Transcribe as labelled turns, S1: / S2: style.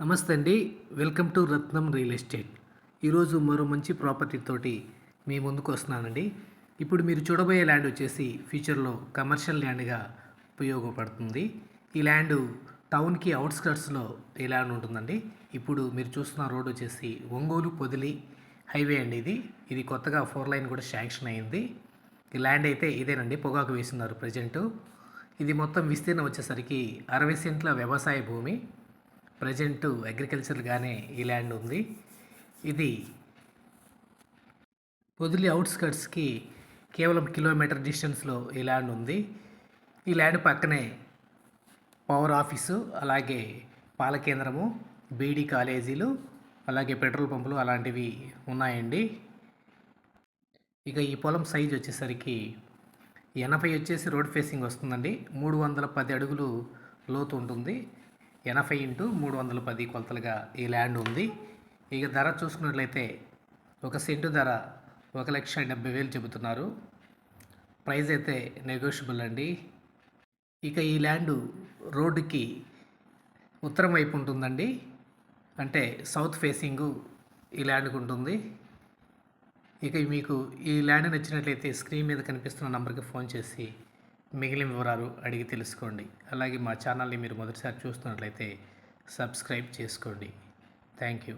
S1: నమస్తే అండి. Welcome to Ratnam real estate. ఈరోజు మరో మంచి ప్రాపర్టీ తోటి మీ ముందుకు వస్తున్నానండి. ఇప్పుడు మీరు చూడబోయే ల్యాండ్ వచ్చేసి ఫ్యూచర్లో కమర్షియల్ ల్యాండ్గా ఉపయోగపడుతుంది. ఈ ల్యాండ్ టౌన్కి అవుట్స్కర్ట్స్లో ఈ ల్యాండ్ ఉంటుందండి? ఇప్పుడు మీరు చూస్తున్న రోడ్ వచ్చేసి ఒంగోలు పొదిలి హైవే అండి ఇది. ఇది కొత్తగా ఫోర్ లైన్ కూడా శాంక్షన్ అయింది. ఈ ల్యాండ్ అయితే ఇదేనండి పొగాకు వేసున్నారు ప్రజెంటు. ఇది మొత్తం విస్తీర్ణం వచ్చేసరికి అరవై సెంట్ల వ్యవసాయ భూమి. ప్రజెంట్ అగ్రికల్చర్గానే ఈ ల్యాండ్ ఉంది. ఇది పొదిలి అవుట్స్కట్స్కి కేవలం కిలోమీటర్ డిస్టెన్స్లో ఈ ల్యాండ్ ఉంది. ఈ ల్యాండ్ పక్కనే పవర్ ఆఫీసు అలాగే పాల కేంద్రము బీడీ కాలేజీలు అలాగే పెట్రోల్ పంపులు అలాంటివి ఉన్నాయండి. ఇక ఈ పొలం సైజ్ వచ్చేసరికి ఎనభై వచ్చేసి రోడ్ ఫేసింగ్ వస్తుందండి. మూడు వందల పది అడుగులు లోతు ఉంటుంది. ఎనభై ఇంటూ మూడు వందల పది కొలతలుగా ఈ ల్యాండ్ ఉంది. ఇక ధర చూసుకున్నట్లయితే ఒక సెంటు ధర ఒక లక్ష డెబ్బై వేలు చెబుతున్నారు. ప్రైస్ అయితే నెగోషియబుల్ అండి. ఇక ఈ ల్యాండ్ రోడ్డుకి ఉత్తరం వైపు ఉంటుందండి. అంటే సౌత్ ఫేసింగు ఈ ల్యాండ్కు ఉంటుంది. ఇక మీకు ఈ ల్యాండ్ నచ్చినట్లయితే స్క్రీన్ మీద కనిపిస్తున్న నంబర్కి ఫోన్ చేసి మిగిలిన వివరాలు అడిగి తెలుసుకోండి. అలాగే మా ఛానల్ని మీరు మొదటిసారి చూస్తున్నట్లయితే సబ్స్క్రైబ్ చేసుకోండి. Thank you